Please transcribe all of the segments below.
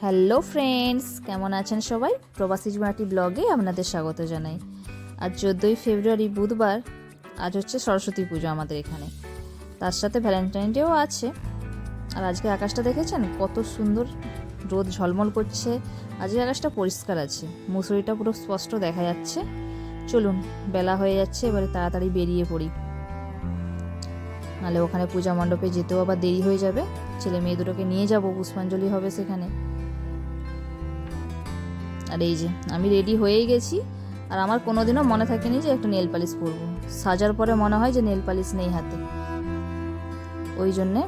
Hello friends, কেমন আছেন সবাই? প্রবাসী মাটি ব্লগে আপনাদের স্বাগত জানাই। আজ চোদ্দোই ফেব্রুয়ারি, বুধবার, আজ হচ্ছে সরস্বতী পুজো আমাদের এখানে। তার সাথে ভ্যালেন্টাইন ডেও আছে। আর আজকে আকাশটা দেখেছেন? কত সুন্দর রোদ ঝলমল করছে। আজকে আকাশটা পরিষ্কার আছে। মুসুরিটা পুরো স্পষ্ট দেখা যাচ্ছে। চলুন, বেলা হয়ে যাচ্ছে, এবারে তাড়াতাড়ি বেরিয়ে পড়ি। নাহলে ওখানে পূজা মণ্ডপে যেতেও আবার দেরি হয়ে যাবে। ছেলে মেয়ে দুটোকে নিয়ে যাব, পুষ্পাঞ্জলি হবে সেখানে। আর এই যে, আমি রেডি হয়েই গেছি। আর আমার কোনোদিনও মনে থাকেনি যে একটা নেল পালিশ পরবো। সাজার পরে মনে হয় যে নেল পালিশ নেই হাতে। ওই জন্যে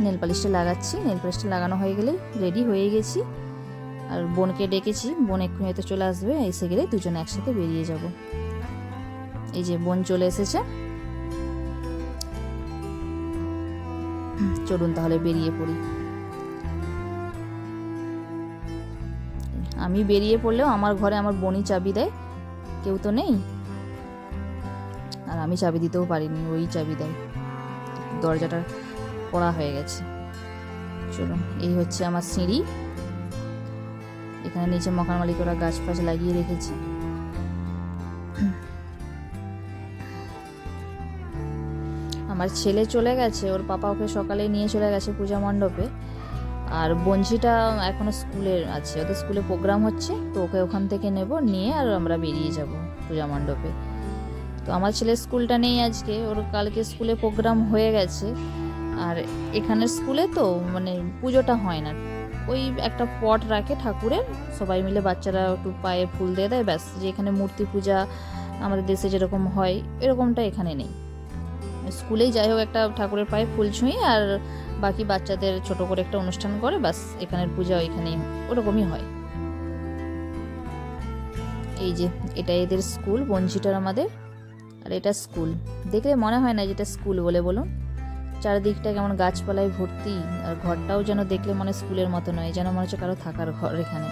নেল পালিশটা লাগাচ্ছি। নেল পালিশটা লাগানো হয়ে গেলেই রেডি হয়ে গেছি। আর বোনকে ডেকেছি। বোন এক্ষুনি হয়তো চলে আসবে। এসে গেলে দুজনে একসাথে বেরিয়ে যাব। এই যে বোন চলে এসেছে। চলুন তাহলে বেরিয়ে পড়ি। আমি বেরিয়ে পড়লেও আমার ঘরে আমার বোনই চাবি দেয়। কেউ তো নেই। আর আমি চাবি দিতেও পারিনি, ওই চাবি দেয়। দরজাটা পড়া হয়ে গেছে। চলুন, এই হচ্ছে আমার সিঁড়ি। এখানে নিচে মকান মালিক ওরা গাছ ফাছ লাগিয়ে রেখেছে। আমার ছেলে চলে গেছে, ওর পাপা ওকে সকালে নিয়ে চলে গেছে পূজা মণ্ডপে। আর বঞ্চিটা এখনও স্কুলে আছে, ওদের স্কুলে প্রোগ্রাম হচ্ছে, তো ওকে ওখান থেকে নেব, নিয়ে আর আমরা বেরিয়ে যাব পূজা মণ্ডপে। তো আমার ছেলের স্কুলটা নেই আজকে, ওর কালকে স্কুলে প্রোগ্রাম হয়ে গেছে। আর এখানের স্কুলে তো মানে পুজোটা হয় না। ওই একটা পট রাখে ঠাকুরের, সবাই মিলে বাচ্চারা একটু পায়ে ফুল দিয়ে দেয়, ব্যাস। যে এখানে মূর্তি পূজা আমাদের দেশে যেরকম হয়, এরকমটা এখানে নেই। স্কুলেই যাই হোক, একটা ঠাকুরের পায়ে ফুল ছুঁয়ে আর বাকি বাচ্চাদের ছোট করে একটা অনুষ্ঠান করে, বাস এখানের পূজা ওইখানেই ওরকমই হয়। এই যে, এটা এদের স্কুল বঞ্চিটার আমাদের, আর এটা স্কুল। দেখলে মনে হয় না যেটা স্কুল বলে বলুন। চারিদিকটা কেমন গাছপালায় ভর্তি, আর ঘরটাও যেন দেখলে মনে স্কুলের মতো নয়, যেন মনে হচ্ছে কারও থাকার ঘর এখানে।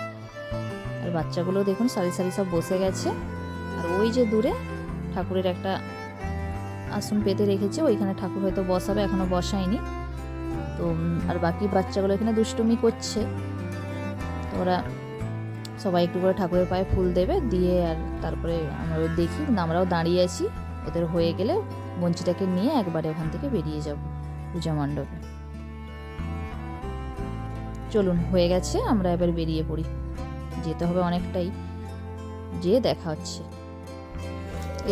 আর বাচ্চাগুলো দেখুন, সারি সারি সব বসে গেছে। আর ওই যে দূরে ঠাকুরের একটা আসন পেতে রেখেছে, ওইখানে ঠাকুর হয়তো বসাবে, এখনও বসায়নি। তো আর বাকি বাচ্চাগুলো এখানে দুষ্টুমি করছে। তো ওরা সবাই একটু করে ঠাকুরের পায়ে ফুল দেবে, দিয়ে আর তারপরে আমরা দেখি আমরাও দাঁড়িয়ে আছি। ওদের হয়ে গেলে বঞ্চিটাকে নিয়ে একবারে ওখান থেকে বেরিয়ে যাব পূজা মণ্ডপে। চলুন, হয়ে গেছে, আমরা এবার বেরিয়ে পড়ি। যেতে হবে অনেকটাই, যেয়ে দেখা হচ্ছে।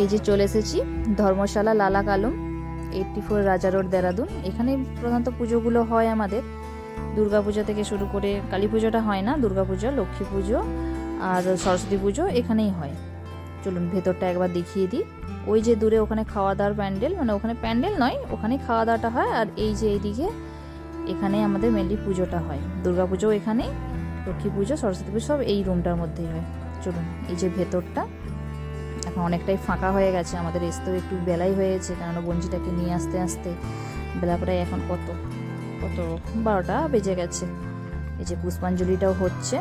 এই যে চলে এসেছি, dharamshala Lala Kalum. Eighty four Raja Road Dehradun. এখানে প্রধানত পুজোগুলো হয় আমাদের। দুর্গাপূজা থেকে শুরু করে কালী পুজোটা হয় না দুর্গাপূজা লক্ষ্মী পুজো আর সরস্বতী পুজো এখানেই হয়। চলুন ভেতরটা একবার দেখিয়ে দিই। ওই যে দূরে ওখানে খাওয়া দাওয়ার প্যান্ডেল মানে ওখানে প্যান্ডেল নয়, ওখানে খাওয়া দাওয়াটা হয় আর এই যে এইদিকে এখানে আমাদের মেনলি পুজোটা হয়। দুর্গাপুজো এখানেই, লক্ষ্মী পুজো, সরস্বতী পুজো সব এই রুমটার মধ্যেই হয়। চলুন এই যে ভেতরটা। এখন অনেকটাই ফাঁকা হয়ে গেছে, আমাদের আসতেও একটু বেলাই হয়েছে, কেননা বঞ্জিটাকে নিয়ে আসতে আসতে বেলা প্রায় এখন কত? কত? বারোটা বেজে গেছে। এই যে পুষ্পাঞ্জলিটাও হচ্ছে।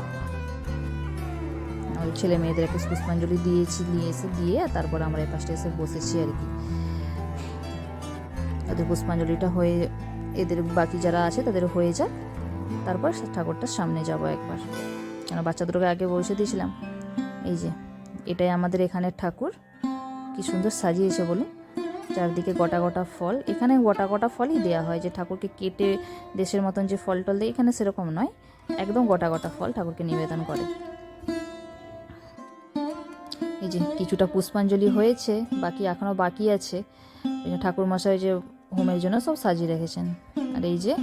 আমাদের ছেলে মেয়েদের মেয়েদেরকে পুষ্পাঞ্জলি দিয়েছি, নিয়ে এসে দিয়ে তারপর আমরা এই পাশটা এসে বসেছি আর কি। ওদের পুষ্পাঞ্জলিটা হয়ে, এদের বাকি যারা আছে তাদের হয়ে যাক। তারপর ঠাকুরটার সামনে যাব একবার। কেন বাচ্চা দুটোকে আগে বসে দিয়েছিলাম। এই যে এটাই আমাদের এখানের ঠাকুর। কি সুন্দর সাজিয়েছে বলুন। চারদিকে গোটা গোটা ফল। এখানে গোটা গোটা ফলই দেওয়া হয় যে ঠাকুরকে কেটে দেশের মতন যে ফল টল দেয়, এখানে সেরকম নয়। একদম গোটা গোটা ফল ঠাকুরকে নিবেদন করে। এই যে কিছুটা পুষ্পাঞ্জলি হয়েছে, বাকি এখনও বাকি আছে। ঠাকুর মশাই যে হোমের জন্য সব সাজিয়ে রেখেছেন। আর এই যে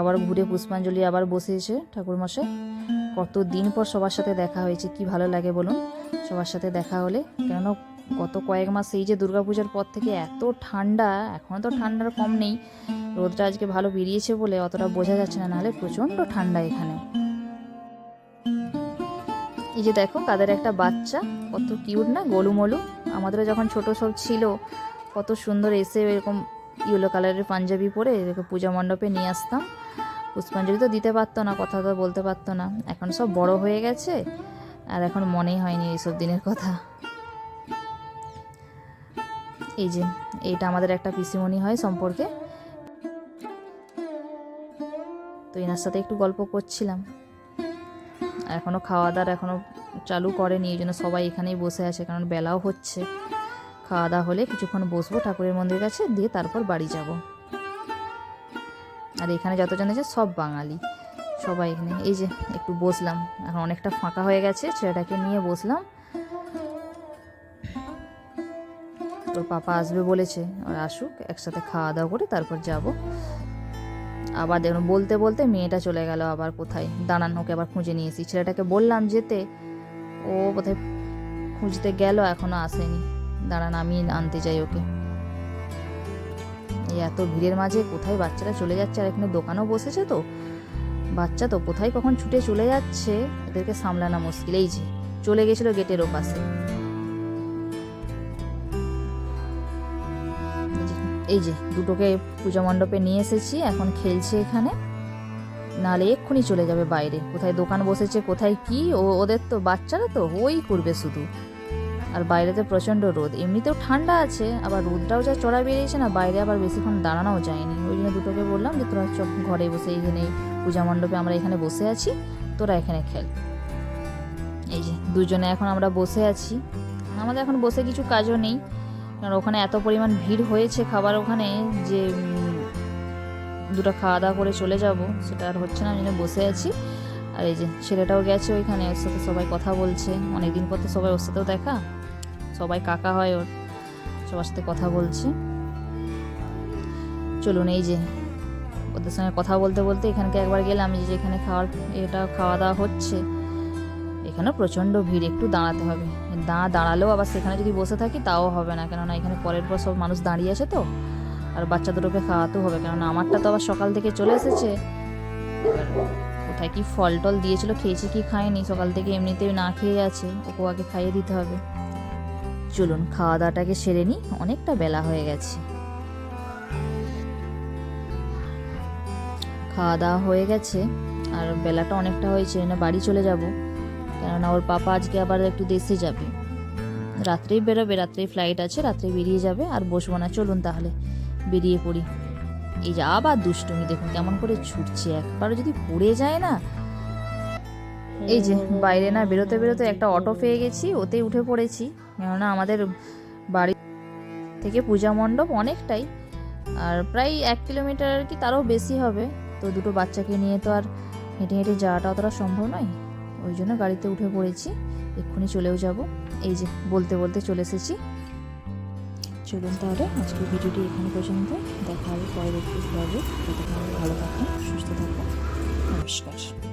আবার ঘুরে পুষ্পাঞ্জলি আবার বসেছে ঠাকুর মশাই কত দিন পর সবার সাথে দেখা হয়েছে, কি ভালো লাগে বলুন। সবার সাথে দেখা হলে। কেন গত কয়েক মাস এই যে দুর্গাপূজার পর থেকে এত ঠান্ডা এখনও তো ঠান্ডার কম নেই। রোদটা আজকে ভালো বেরিয়েছে বলে অতটা বোঝা যাচ্ছে না, নাহলে প্রচণ্ড ঠান্ডা এখানে। এই যে দেখো, তাদের একটা বাচ্চা, কত কিউট না, গোলুমলু। আমাদেরও যখন ছোট সব ছিল, কত সুন্দর এসে এরকম ইয়েলো কালারের পাঞ্জাবি পরে পূজা মণ্ডপে নিয়ে আসতাম। পুষ্পাঞ্জলি তো দিতে পারতো না, কথা তো বলতে পারতো না। এখন সব বড় হয়ে গেছে। আর এখন মনেই হয়নি এইসব দিনের কথা। এই যে, এইটা আমাদের একটা পিসিমণি হয় সম্পর্কে। তো এনার সাথে একটু গল্প করছিলাম। এখনও খাওয়া দাওয়ার এখনও চালু করেনি, এই জন্য সবাই এখানেই বসে আছে, কারণ বেলাও হচ্ছে। খাওয়া দাওয়া হলে কিছুক্ষণ বসবো ঠাকুরের মন্দিরের কাছে, দিয়ে তারপর বাড়ি যাব। আর এখানে যতজন আছে সব বাঙালি। সবাই এখানে, এই যে একটু বসলাম। এখন অনেকটা ফাঁকা হয়ে গেছে, ছেলেটাকে নিয়ে বসলাম। তোর পাপা আসবে বলেছে আর আসুক, একসাথে খাওয়া দাওয়া করে তারপর যাব। আবার দেখুন, বলতে বলতে মেয়েটা চলে গেল আবার কোথায়? দাঁড়ান, ওকে আবার খুঁজে নিয়েছি ছেলেটাকে বললাম যেতে, ও কোথায় খুঁজতে গেল, এখনও আসেনি। দাঁড়ান, আমি আনতে যাই ওকে। এই এত ভিড়ের মাঝে কোথায় বাচ্চারা চলে যাচ্ছে? আর এখানে দোকানও বসেছে তো। বাচ্চা তো কোথায় কখন ছুটে চলে যাচ্ছে? এদেরকে সামলানো মুশকিল। এই যে, চলে গেছিল গেটের ওপাশে। এই যে- দুটোকে পূজা মণ্ডপে নিয়ে এসেছি, এখন খেলছে এখানে। নাহলে এক্ষুনি চলে যাবে বাইরে। কোথায় দোকান বসেছে, কোথায় কি? ও, ওদের তো বাচ্চারা তো, ওই করবে শুধু। আর বাইরেতে প্রচণ্ড রোদ। এমনিতেও ঠান্ডা আছে, আবার রোদটাও যা চড়া বেরিয়েছে না, বাইরে আবার বেশিক্ষণ দাঁড়ানোও যায়নি। ওই জন্য দুটোকে বললাম যে তোরা ঘরে বসে এখানে পূজা মণ্ডপে আমরা এখানে বসে আছি। তোরা এখানে খেল। এই যে, দুজনে এখন আমরা বসে আছি। আমাদের এখন বসে কিছু কাজও নেই। কারণ ওখানে এত পরিমাণ ভিড় হয়েছে খাবার ওখানে যে দুটো খাওয়া দাওয়া করে চলে যাব। সেটা আর হচ্ছে না, আমি বসে আছি। আর এই যে, ছেলেটাও গেছে ওইখানে, ওর সাথে সবাই কথা বলছে। অনেকদিন পর তো সবাই ওর সাথেও দেখা। সবাই কাকা হয় ওর, সবার সাথে কথা বলছে। চলুন, এই যে ওদের সঙ্গে কথা বলতে বলতে এখানকে একবার গেলাম যে এখানে খাওয়ার, এটা খাওয়া দাওয়া হচ্ছে। এখানে প্রচণ্ড ভিড়, একটু দাঁড়াতে হবে। দাঁড়া দাঁড়ালেও আবার সেখানে যদি বসে থাকি তাও হবে না, কেননা এখানে পরের পর সব মানুষ দাঁড়িয়ে আছে তো, আর বাচ্চা দুটোকে খাওয়াতেও হবে, কেননা আমারটা তো আবার সকাল থেকে চলে এসেছে। কোথায় কি ফল টল দিয়েছিল, খেয়েছি কি খায়নি, সকাল থেকে এমনিতেই না খেয়ে আছে, ওকে আগে খাইয়ে দিতে হবে। চলুন খাওয়া দাওয়াটাকে সেরে নিই, অনেকটা বেলা হয়ে গেছে। খাওয়া দাওয়া হয়ে গেছে, আর বেলাটা অনেকটা হয়েছে, না বাড়ি চলে যাব। কেননা ওর পাপা আজকে আবার একটু দেশে যাবে। রাত্রেই বেরোবে, রাত্রেই ফ্লাইট আছে রাত্রে বেরিয়ে যাবে, আর বসবো না। চলুন তাহলে, বেরিয়ে পড়ি। এই যে আবার দুষ্টুমি, দেখুন কেমন করে ছুটছে। একবারও যদি পড়ে যায় না। এই যে, বাইরে না বেরোতে বেরোতে একটা অটো পেয়ে গেছি, ওতেই উঠে পড়েছি। কেননা আমাদের বাড়ি থেকে পূজা মণ্ডপ অনেকটাই, আর প্রায় এক কিলোমিটার কি, তারও বেশি হবে। তো দুটো বাচ্চাকে নিয়ে তো আর হেঁটে হেঁটে যাওয়াটা অতটা সম্ভব নয়। ওই জন্য গাড়িতে উঠে পড়েছি। এক্ষুনি চলেও যাব। এই যে, বলতে বলতে চলে এসেছি। চলুন তাহলে আজকের ভিডিওটি এখানে পর্যন্ত। দেখা হবে একটি ব্লগে ভালো থাকুন, সুস্থ থাকুন। নমস্কার।